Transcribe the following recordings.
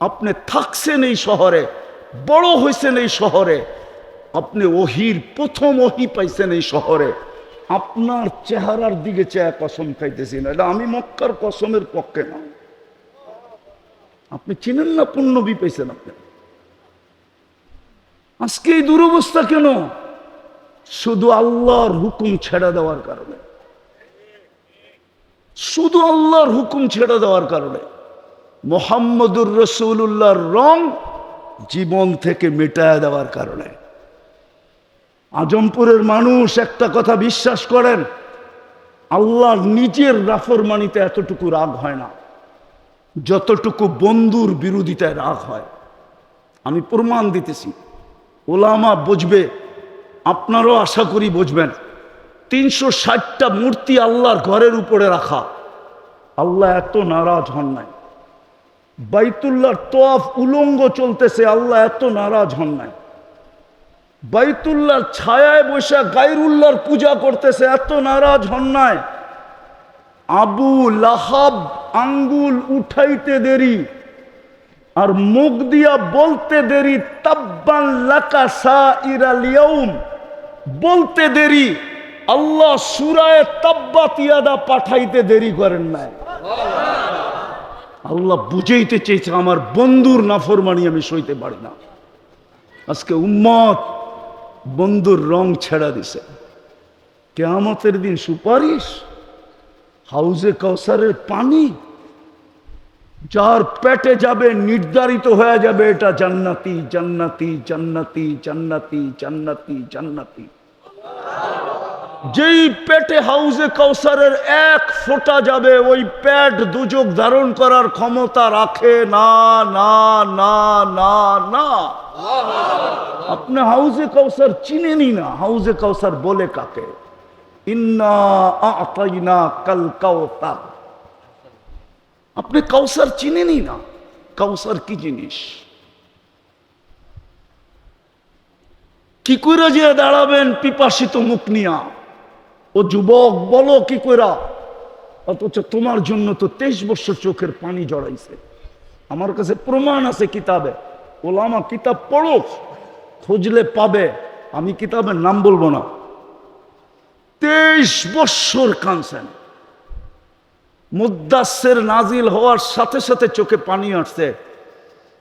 আপনি থাকছেন এই শহরে, বড় হয়েছেন এই শহরে, আপনি ওহির প্রথম ওহি পাইছেন এই শহরে। আপনার চেহারার দিকে চেয়ে কসম খাইতেছি না, এটা আমি মক্কার কসমের পক্ষে না। আপনি চিনেন না পুণ্যবি পাইছেন আপনি? আজকে এই দুরবস্থা কেন? শুধু আল্লাহর হুকুম ছেড়ে দেওয়ার কারণে। শুধু আল্লাহর হুকুম ছেড়ে দেওয়ার কারণে। মোহাম্মদুর রসুল্লাহর রং জীবন থেকে মেটায় দেওয়ার কারণে। আজমপুরের মানুষ একটা কথা বিশ্বাস করেন, আল্লাহ নিজের রাফরমানিতে এতটুকু রাগ হয় না, যতটুকু বন্ধুর বিরোধিতায় রাগ হয়। আমি প্রমাণ দিতেছি, ওলামা বুঝবে, আপনারও আশা করি বুঝবেন, তিনশো ষাটটা মূর্তি আল্লাহর ঘরের উপরে রাখা, আল্লাহ এত নারাজ হন নাই। বাইতুল্লাহর তোয়াফ উলঙ্গ চলতেছে, আল্লাহ এত নারাজ হন নাই। বাইতুল্লাহর ছায়ায় বসে গাইরুল্লাহর পূজা করতেছে, এত নারাজ হন নাই। আবু লাহাব আঙ্গুল উঠাইতে দেরি আর মুখ দিয়া বলতে দেরি, তাব্বান লাকা সা ইরালিয়ম বলতে দেরি, আল্লাহ সুরায় তাব্বা তিয়াদা পাঠাইতে দেরি করেন নাই। আল্লাহ বুঝাইতে চেয়েছে আমার বন্ধুর নাফরমানি আমি সইতে পারি না। আজকে উম্মত বন্ধুর রং ছেড়া দিছে। কেয়ামতের দিন সুপারিশ, হাউজে কাউসারের পানি, যার পেটে যাবে, নির্ধারিত হয়ে যাবে, এটা জান্নাতি জান্নাতি জান্নাতি জান্নাতি জান্নাতি জান্নাতি। যেই পেটে হাউজে কাউসারের এক ফোঁটা যাবে, ওই পেট দুযোগ ধারণ করার ক্ষমতা রাখে। না না না না না। আপনি হাউজে কাউসার চিনেনি না। হাউজে কাউসার বলে কাকে? ইন্না আতাইনা কাল কাউতার। আপনি কাউসার চিনেনি না। কাউসার কি জিনিস? কি করে যে দাঁড়াবেন পিপাসিত মুখ নিয়া? ও যুবক, বলো কি কইরা? অথচ তোমার জন্য তো তেইশ বছর চোখের পানি জড়াইছে। আমার কাছে প্রমাণ আছে কিতাবে। ওলামা কিতাব পড়ো, খুঁজলে পাবে। আমি কিতাবের নাম বলব না। তেইশ বৎসর কানছেন মুদাসের নাজিল হওয়ার সাথে সাথে চোখে পানি আসছে।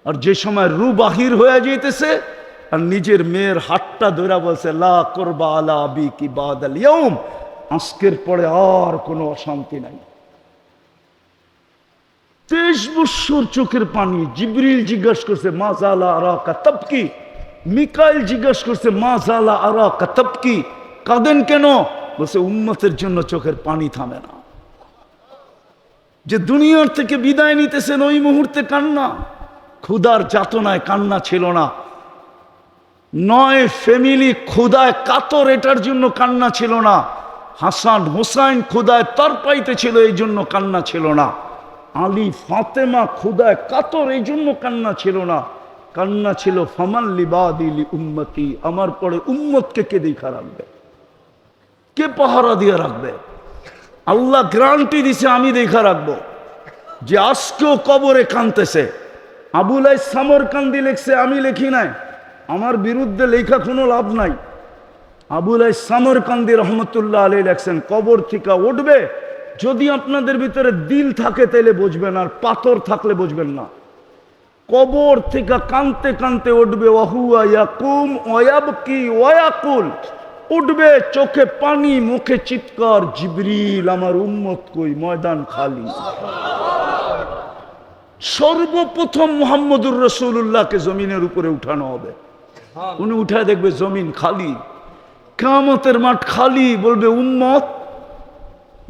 আর যে সময় রু বাহির হয়ে যেতেছে আর নিজের মেয়ের হাতটা ধরা বলছে, লা করবা আলা আবি কি বাদ আল ইয়ৌম আজকের পরে আর কোনো অশান্তি নাই। তেইশ বৎসর চোখের পানি, জিবরিল জিজ্ঞাসা করছে, মা জালা আরা কাতবকি মিকাইল জিজ্ঞাসা করছে, মা জালা আরা কাতবকি কাঁদেন কেন? বলছে, উম্মতের জন্য চোখের পানি থামে না। যে দুনিয়ার থেকে বিদায় নিতেছেন, ওই মুহূর্তে কান্না। ক্ষুদার যাতনায় কান্না ছিল না। নয় ফ্যামিলি ক্ষুদায় কাতর, এটার জন্য কান্না ছিল না। হাসান হোসাইন ক্ষুদায় তর পাইতে ছিল, এই জন্য কান্না ছিল না। আলী ফাতেমা ক্ষুদায় কাতর, এই জন্য কান্না ছিল না। কান্না ছিল, ফমান লিবাদিলি উম্মতি, আমার পরে উম্মতকে কে দেখা রাখবে? কে পাহারা দিয়ে রাখবে? আল্লাহ গ্রান্টি দিছে, আমি দেখা রাখব। যে আজকেও কবরে কানতেছে আবুল সামর কান্দি লেখছে, আমি লেখি নাই। আমার বিরুদ্ধে লেখা কোনো লাভ নাই। আবুল সামর কান্দি রহমতুল্লাহ আলী লেখছেন, কবর থেকে উঠবে, যদি আপনাদের ভিতরে দিল থাকে তাহলে বুঝবেন, আর পাথর থাকলে বুঝবেন না। কবর থেকে কানতে কানতে উঠবে, ওয়াহুয়া ইয়াকুম ওয়াব কি ওয়াকুল উঠবে চোখে পানি, মুখে চিৎকার, জিবরিল আমার উম্মত কই, ময়দান খালি। সর্বপ্রথম মোহাম্মদুর রসুল্লাহকে জমিনের উপরে উঠানো হবে। উনি উঠায় দেখবে জমিন খালি। কামতের মাঠ খালি বলবে, উম্মত,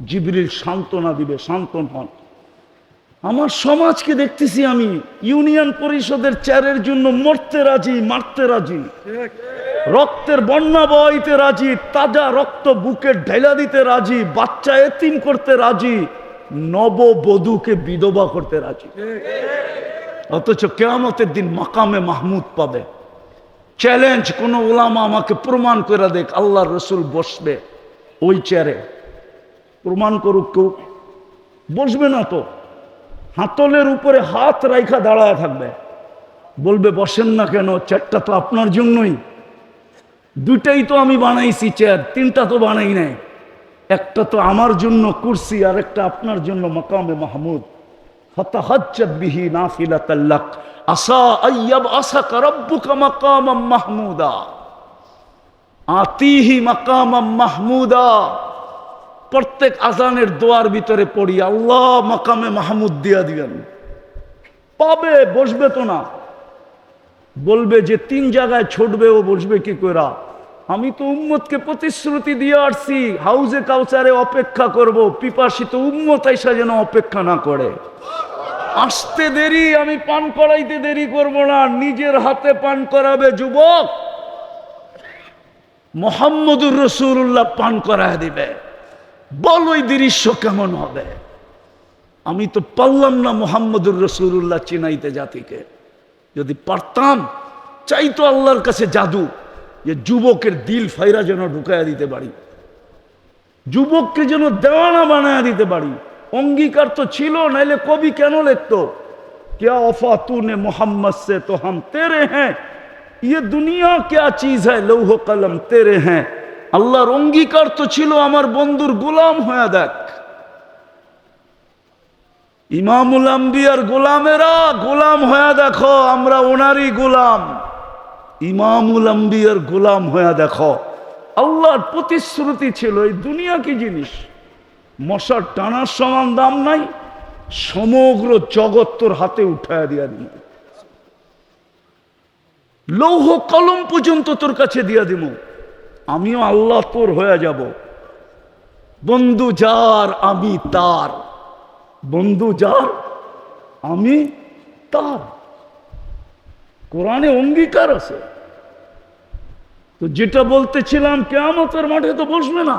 জিবরিল সান্ত্বনা দিবে, সান্ত্বন হন। আমার সমাজকে দেখতেছি আমি, ইউনিয়ন পরিষদের চেয়ারের জন্য মরতে রাজি, মারতে রাজি। রক্তের বন্যা বইতে রাজি, তাজা রক্ত বুকে ঢেলা দিতে রাজি, বাচ্চা এতিম করতে রাজি, নববধূকে বিধবা করতে রাজি। অথচ কেয়ামতের দিন মাকামে মাহমুদ পাবে। চ্যালেঞ্জ কোন ওলামা আমাকে প্রমাণ করে দেখ, আল্লাহ রসুল বসবে ওই চেয়ারে প্রমাণ করুক কেউ, বসবে না তো। হাতলের উপরে হাত রাইখা দাঁড়ায় থাকবে। বলবে, বসেন না কেন চেয়ারটা তো আপনার জন্যই। দুটাই তো আমি বানাইছি চেয়ার তিনটা তো বানাই নাই। একটা তো আমার জন্য কুরসি আর একটা আপনার জন্য মকামে মাহমুদ। ফতাহাজ্জাত বিহি নাফিলাতাল্লাক মাহমুদা। আতিহি মাহমুদা। প্রত্যেক আজানের দোয়ার ভিতরে পড়ি, আল্লাহ মাকামে মাহমুদ দিয়া দিবেন। পাবে, বসবে তো না। বলবে যে তিন জায়গায় ছুটবে, ও বসবে কি করা আমি তো উম্মতকে প্রতিশ্রুতি দিয়ে আসছি, হাউজে কাউচারে অপেক্ষা করব, পিপাসিত উম্মত এসা যেন অপেক্ষা না করে। আসতে দেরি, আমি পান করাইতে দেরি করব না। নিজের হাতে পান করাবে যুবক। মোহাম্মদুর রসুল্লাহ পান করায় দিবে। বল ওই দৃশ্য কেমন হবে? আমি তো পারলাম না মোহাম্মদুর রসুল্লাহ চিনাইতে জাতিকে। যদি পারতাম, চাইতো আল্লাহর কাছে জাদু, যে যুবকের দিল ফাইরা যেন ঢুকাইয়া দিতে পারি। যুবককে যেন দেওয়ানা বানায়া দিতে পারি। অঙ্গীকার তো ছিল নাইলে কবি কেন লিখতো क्या वफा तूने मोहम्मद से तो हम तेरे हैं ये दुनिया क्या चीज है লৌহ কলম তেরে হ্যাঁ আল্লাহর অঙ্গীকার তো ছিল আমার বন্ধুর গোলাম হয়ে দেখ ইমামুল আম্বিয়ার গোলামেরা গোলাম হয়ে দেখো আমরা ওনারই গোলাম ইমামুল আম্বিয়ার গোলাম হয়ে দেখো আল্লাহর প্রতিশ্রুতি ছিল এই দুনিয়া কি জিনিস মশার টানার সমান দাম নাই, সমগ্র জগৎ তোর হাতে উঠায় দিয়া দিব লৌহ কলম পর্যন্ত তোর কাছে দিয়া দিব আমিও আল্লাহ তোর হয়ে যাব। বন্ধু যার, আমি তার। বন্ধু যার, আমি তার। কোরআনে অঙ্গীকার আছে। তো যেটা বলতেছিলাম কেমতের মাঠে তো বসবে না।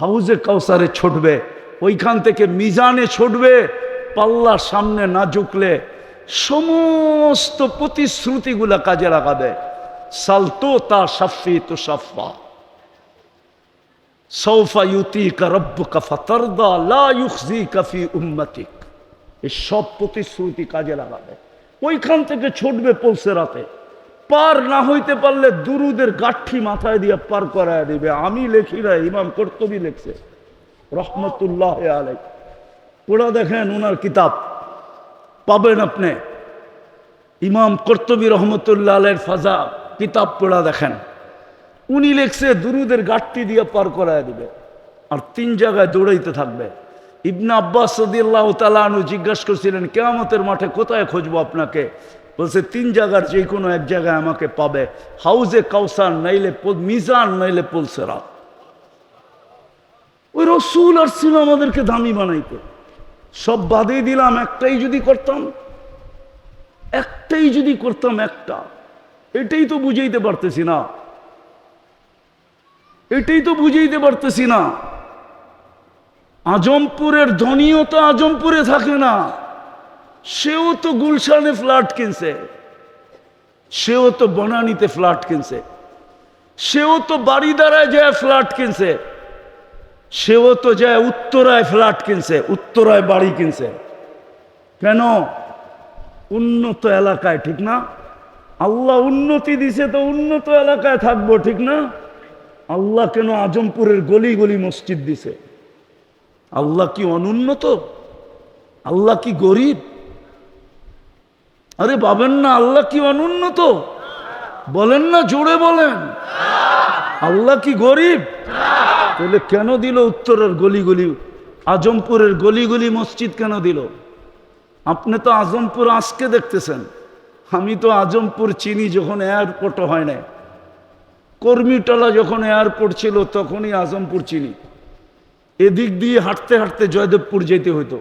হাউজে কাউসারে ছুটবে, ওইখান থেকে মিজানে ছুটবে, পাল্লার সামনে না ঝুঁকলে সমস্ত প্রতিশ্রুতিগুলা কাজে লাগাবে। সালতো তা সাফি তো সাফা। সৌফা ইউতি রব্বুকা ফাতারদা, লা ইউখজিকা ফি উম্মতিক। এই সব প্রতিশ্রুতি কাজে লাগাবে। ওইখান থেকে ছুটবে পৌঁছে রাতে। পার না হইতে পারলে দুরুদের গাঠি মাথায় দিয়ে পার করায় দিবে। আমি লেখি না ইমাম কর্তবী লেখছে। রহমতুল্লাহ আলাই পড়া দেখেন ওনার কিতাব। পাবেন আপনি। ইমাম কর্তবী রহমতুল্লাহ আলের ফাজা কিতাব পড়া দেখেন। উনি লেখছে, দুরুদের গাঠটি দিয়ে পার করায় দিবে। আর তিন জায়গায় দৌড়াইতে থাকবে। ইবনা আব্বাস সদিল্লাহ তালানু জিজ্ঞাসা করছিলেন, কেয়ামতের মাঠে কোথায় খুঁজবো আপনাকে? বলছে, তিন জায়গার যে কোনো এক জায়গায় আমাকে পাবে। হাউজে কাউসার, নাইলে মিজান, নাইলে পুলসেরা ওই রসুল আর ছিল আমাদেরকে দামি বানাইতে। সব বাদই দিলাম, একটাই যদি করতাম, একটাই যদি করতাম একটা। এটাই তো বুঝাইতে পারতেছি না। এটাই তো বুঝাইতে পারতেছি না। আজমপুরের ধনীও তো আজমপুরে থাকে না। সেও তো গুলশানে ফ্ল্যাট কিনছে। সেও তো বনানীতে ফ্ল্যাট কিনছে। সেও তো বাড়ি দ্বারায় যায় ফ্ল্যাট কিনছে। সেও তো যায় উত্তরায় ফ্ল্যাট কিনছে, উত্তরায় বাড়ি কিনছে। কেন? উন্নত এলাকায়, ঠিক না? আল্লাহ উন্নতি দিছে তো উন্নত এলাকায় থাকব, ঠিক না? আল্লাহ কেন আজমপুরের গলি গলি মসজিদ দিছে? আল্লাহ কি অনুন্নত? আল্লাহ কি গরিব? আরে পাবেন না, আল্লাহ কি অনুন্নত? বলেন না, জোরে বলেন। আল্লাহ কি গরিব? তাহলে কেন দিল উত্তরের গলি গলি আজমপুরের গলি গলি মসজিদ কেন দিল? আপনি তো আজমপুর আজকে দেখতেছেন। আমি তো আজমপুর চিনি যখন এয়ারপোর্ট হয় না কর্মীটলা যখন এয়ারপোর্ট ছিল, তখনই আজমপুর চিনি। এদিক দিয়ে হাঁটতে হাঁটতে জয়দেবপুর যেতে হইতো।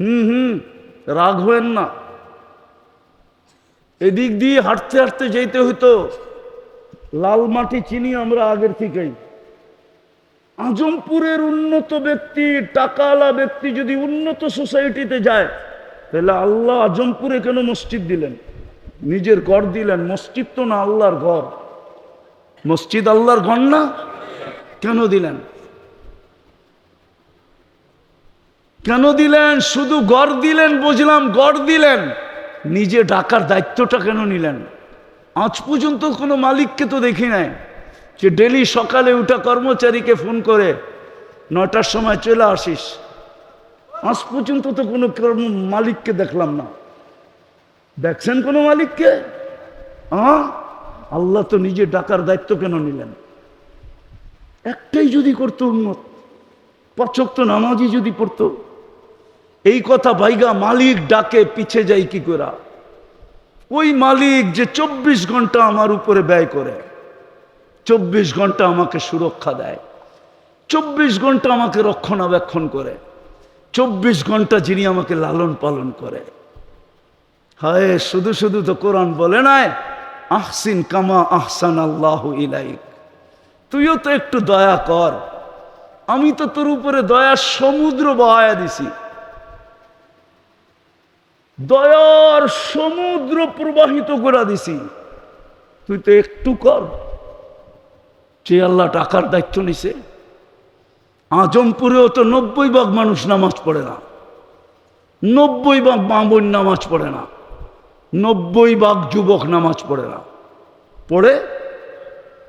হুম হুম। রাগ হবেন না। এদিক দিয়ে হাঁটতে হাঁটতে যেতে হইতো। লাল মাটি চিনি আমরা আগের থেকেই। আজমপুরের উন্নত ব্যক্তি, টাকাওয়ালা ব্যক্তি যদি উন্নত সোসাইটিতে যায়, তাহলে আল্লাহ আজমপুরে কেন মসজিদ দিলেন? নিজের ঘর দিলেন। মসজিদ তো না আল্লাহর ঘর। মসজিদ আল্লাহর ঘর না? কেন দিলেন? কেন দিলেন? শুধু গড় দিলেন, বুঝলাম, গড় দিলেন। নিজে ডাকার দায়িত্বটা কেন নিলেন? আজ পর্যন্ত কোনো মালিককে তো দেখি নাই যে ডেলি সকালে উঠা কর্মচারীকে ফোন করে নটার সময় চলে আসিস। আজ পর্যন্ত তো কোনো কর্ম মালিককে দেখলাম না। দেখছেন কোনো মালিককে? হ্যাঁ আল্লাহ তো নিজে ডাকার দায়িত্ব কেন নিলেন? একটাই যদি করতো উন্নত পচক তো নামাজি যদি পড়তো এই কথা ভাইগা মালিক ডাকে, পিছে যাই কি করা ওই মালিক যে চব্বিশ ঘণ্টা আমার উপরে ব্যয় করে, চব্বিশ ঘণ্টা আমাকে সুরক্ষা দেয়, চব্বিশ ঘণ্টা আমাকে রক্ষণাবেক্ষণ করে, চব্বিশ ঘণ্টা যিনি আমাকে লালন পালন করে। হায়, শুধু শুধু তো কোরআন বলে নাই, আহসিন কামা আহসান আল্লাহ ইলাইক। তুইও তো একটু দয়া কর, আমি তো তোর উপরে দয়ার সমুদ্র বহায়া দিছি। দয়ার সমুদ্র প্রবাহিত করে দিছি। তুই তো একটু কর। যে আল্লাহ টাকার দায়িত্ব নিছে। আজমপুরেও তো নব্বই ভাগ মানুষ নামাজ পড়ে না। নব্বই ভাগ বামন নামাজ পড়ে না। নব্বই ভাগ যুবক নামাজ পড়ে না। পড়ে?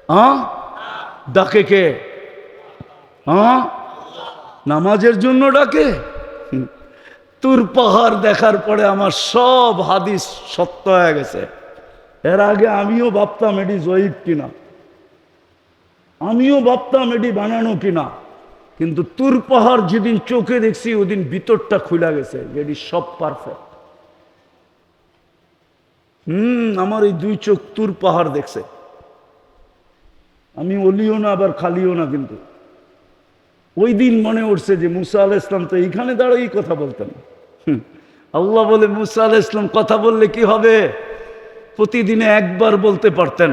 হ্যাঁ ডাকে কে? হ্যাঁ নামাজের জন্য ডাকে। তুর পাহাড় দেখার পরে আমার সব হাদিস সত্য হয়ে গেছে। এর আগে আমিও ভাবতাম এটি জয়ীব কিনা। আমিও ভাবতাম এটি বানানো কিনা। কিন্তু তুর পাহাড় যেদিন চোখে দেখছি, ওদিন ভিতরটা খুলে গেছে এটি সব পারফেক্ট হুম, আমার এই দুই চোখ তুর পাহাড় দেখছে। আমি অলিও না, আবার খালিও না কিন্তু। ওই দিন মনে উঠছে যে মুসা আল ইসলাম তো এইখানে দাঁড়িয়ে কথা বলতেন। আল্লাহ বলে, মুসা আল ইসলাম কথা বললে কি হবে? প্রতিদিনে একবার বলতে পারতেন।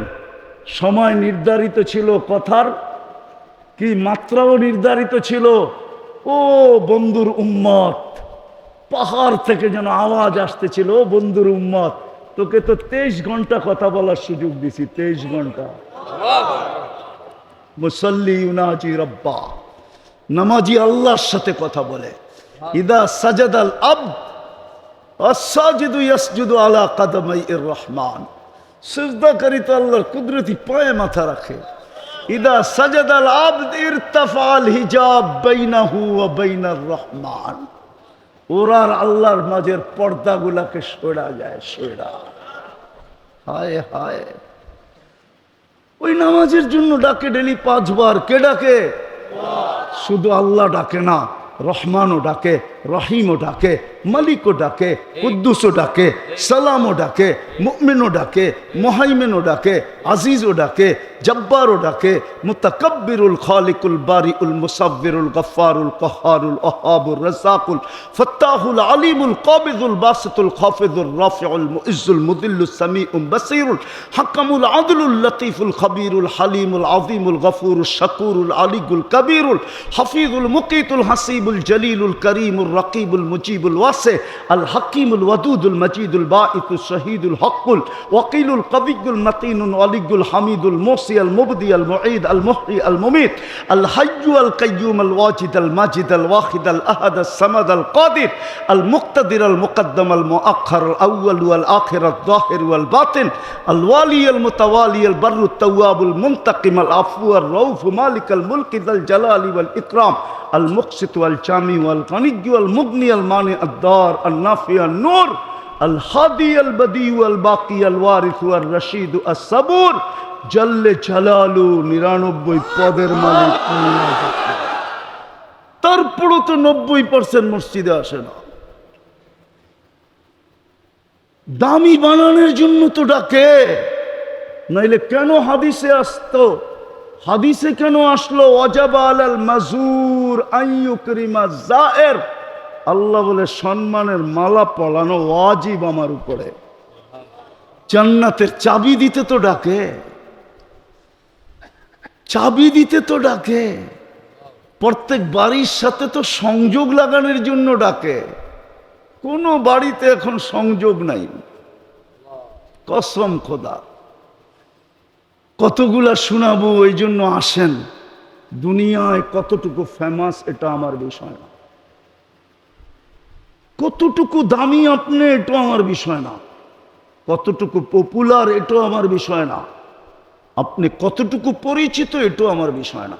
সময় নির্ধারিত ছিল, কথার কি মাত্রাও নির্ধারিত ছিল। ও বন্ধুর উম্মত, পাহাড় থেকে যেন আওয়াজ আসতেছিল, ও বন্ধুর উম্মত, তোকে তো তেইশ ঘণ্টা কথা বলার সুযোগ দিছি, তেইশ ঘণ্টা। মুসল্লি ইউনাজি রব্বা। নামাজি আল্লাহর সাথে কথা বলে। ইদা সাজাদ আল আব আসাজিদু ইয়াসজুদু আলা কাদামাই এর রহমান। সিজদাকারী তো আল্লাহর কুদরতি পায়ে মাথা রাখে। ইদা সাজাদ আল আবদ ইরতাফাল হিজাব বাইনাহু ওয়া বাইনার রহমান। ওরার আল্লাহর মাঝের পর্দাগুলাকে সরা যায় সরা। হায় হায়। ওই নামাজের জন্য ডাকে ডেলি পাঁচবার। কে ডাকে? শুধু আল্লাহ ডাকে না রহমানও ডাকে। রহিমও ডাকে মালিকও ডাকে কুদ্দুসও ডাকে সালামও ডাকে মুমিনও ডাকে মোহাইমেনও ডাকে আজিজও ডাকে জব্বারও ডাকে মুতাকব্বিরুল খালিকুল বারিউল মুসাব্বিরুল গফফারুল কহারুল ওহাবুর রাসাকুল ফত্তাহুল আলিমুল কাবিদুল বাসিতুল খাফিদুল রাফিউল মুইজ্জুল মুদিল্লুস সামিউম বাসীরুল হাকামুল আদলুল লতিফুল খবীরুল হালিমুল আযীমুল গফুরুল শাকুরুল আলিগুল কবীরুল হাফিজুল মুকিতুল হাসিবুল জলিলুল করিমুল রকিবুল মুজিবুল ওয়াসে আল হাকিমুল ওয়াদুদুল মজিদুল বাঈতুল শহীদুল হকুল ওয়াকিলুল কবিগুল মতিনুল অলিগুল হামিদুল মোসি আল মুবদি আল মুঈদ আল মুহরি আল মুমিত আল হাইয়ু আল কাইয়ুম আল ওয়াজিদ আল মাজিদ আল ওয়াহিদ আল আহাদ আল সামাদ আল কাদির আল মুক্তাদির আল মুকদ্দম আল মুআখর আল আউয়াল ওয়াল আখির আল যাহির ওয়াল বাতিন আল ওয়ালি আল মুতাওয়ালি আল বরু التواب المنتقم العفو الرؤوف مالك الملك ذا الجلال والإكرام আল মুকসিত আল চামি আল কানিজ্ঞ আল মুগনি আল মানে আদার আল নাফি আল নূর আল হাদি আল বদি আল বাকি আল ওয়ারিস আল রশিদ আল সাবুর জল্লে ঝালালু নিরানব্বই পদের মালিক তারপরও তো নব্বই পার্সেন্ট মসজিদে আসে না। দামি বানানোর জন্য তো ডাকে। নাইলে কেন হাদিসে আসতো? হাদিসে কেন আসলো? মাজুর জায়ের আল্লাহ বলে, সম্মানের মালা পলানো ওয়াজিব আমার উপরে। জান্নাতের চাবি দিতে তো ডাকে। চাবি দিতে তো ডাকে। প্রত্যেক বাড়ির সাথে তো সংযোগ লাগানোর জন্য ডাকে। কোনো বাড়িতে এখন সংযোগ নাই। কসম খোদা। কতগুলা শোনাবো ওই জন্য আসেন। দুনিয়ায় কতটুকু ফেমাস এটা আমার বিষয় না। কতটুকু দামি আপনি এটা আমার বিষয় না। কতটুকু পপুলার এটাও আমার বিষয় না। আপনি কতটুকু পরিচিত, এটাও আমার বিষয় না।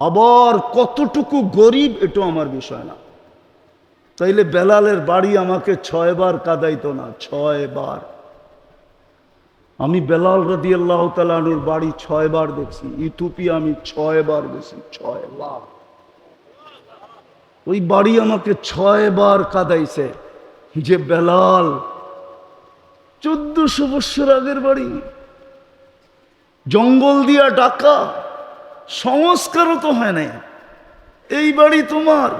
আবার কতটুকু গরিব, এটাও আমার বিষয় না। তাইলে বেলালের বাড়ি আমাকে ছয়বার কাদাইতো না ছয় বার আমি বেলাল রাদি আল্লাহ তালুর বাড়ি ছয় বার দেখছি। ইথুপি আমি ছয় বার গেছি ছয় বার ওই বাড়ি আমাকে ছয় বার কাদাইছে যে বেলাল, চোদ্দশো বৎসর আগের বাড়ি। জঙ্গল দিয়া ডাকা, সংস্কারও তো হয় নাই। এই বাড়ি তোমার।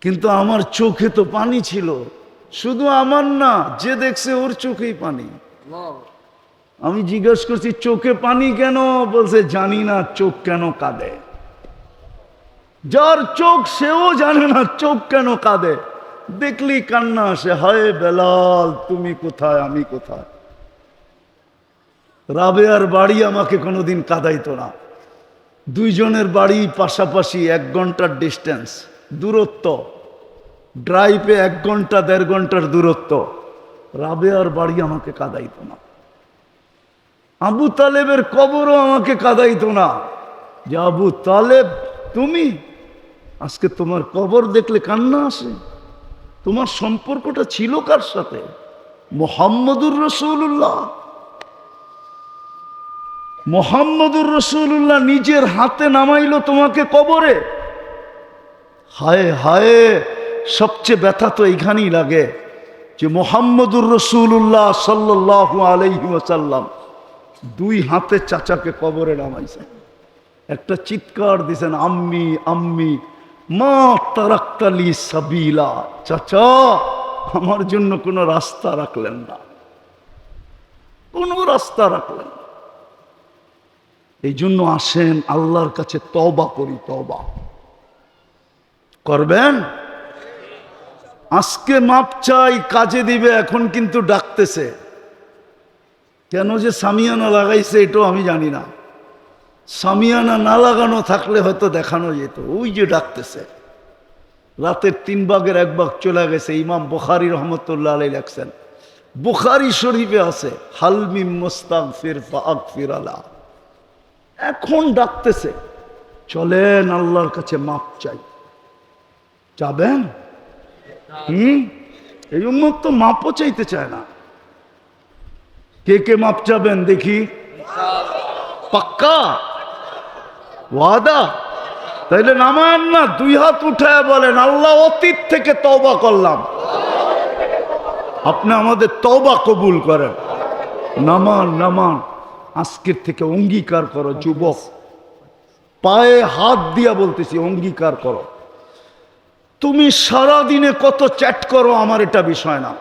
কিন্তু আমার চোখে তো পানি ছিল। শুধু আমার না যে দেখছে ওর চোখেই পানি। আমি জিজ্ঞেস করছি চোখে পানি কেন? বলছে জানি না চোখ কেন কাঁদে? যার চোখ সেও জানে না চোখ কেন কাঁদে। দেখলি কান্না আসে হায় বেলাল তুমি কোথায় আমি কোথায়? রাবেয়ার বাড়ি আমাকে কোনোদিন কাঁদাইতো না। দুইজনের বাড়ি পাশাপাশি এক ঘণ্টার ডিস্টেন্স দূরত্ব। ড্রাইভে এক ঘণ্টা, দেড় ঘণ্টার দূরত্ব। রাবেয়ার বাড়ি আমাকে কাদাইত না। আবু তালেবের কবরও আমাকে কাদাইত না। যে আবু তালেব, তুমি? আজকে তোমার কবর দেখলে কান্না আসে। তোমার সম্পর্কটা ছিল কার সাথে? মোহাম্মদুর রসুল্লাহ মোহাম্মদুর রসুল্লাহ নিজের হাতে নামাইলো তোমাকে কবরে। হায় হায়! সবচেয়ে ব্যথা তো এইখানেই লাগে যে মোহাম্মদুর রসুল্লাহ সাল্লাহ আলহি ওসাল্লাম দুই হাতে চাচাকে কবরে নামাইছে। একটা চিৎকার দিছেন, আম্মি আম্মি, মা তারাক্তালি সাবিলা। চাচা, আমার জন্য কোনো রাস্তা রাখলেন না। কোনো রাস্তা রাখলেন না। এই জন্য আসেন, আল্লাহর কাছে তবা করি তবা করবেন? আজকে মাপ চাই, কাজে দিবে, এখন কিন্তু ডাকতেছে। কেন যে সামিয়ানা লাগাইছে, এটাও আমি জানি না। সামিয়ানা না লাগানো থাকলে হয়তো দেখানো যেত। ওই যে ডাকতেছে। রাতের তিন ভাগের এক ভাগ চলে গেছে, ইমাম বুখারি রহমতুল্লাহ আলাই লেখছেন। বুখারি শরীফে আছে হালমি মোস্তাক ফির ফাক ফির আলা। এখন ডাকতেছে। চলেন, আল্লাহর কাছে মাপ চাই। যাবেন? হুম? এই উম্মত মাপও চাইতে চায় না। কে কে মাপ চাবেন দেখি? পাক্কা? ওয়াদা? তাইলে নামান না, দুই হাত উঠায় বলেন, আল্লাহ অতীত থেকে তওবা করলাম। আপনি আমাদের তওবা কবুল করেন। নামান নামান, আজকের থেকে অঙ্গীকার করো, যুবক। পায়ে হাত দিয়া বলতেছি, অঙ্গীকার করো। তুমি সারা দিনে কত চ্যাট করো আমার এটা বিষয় না।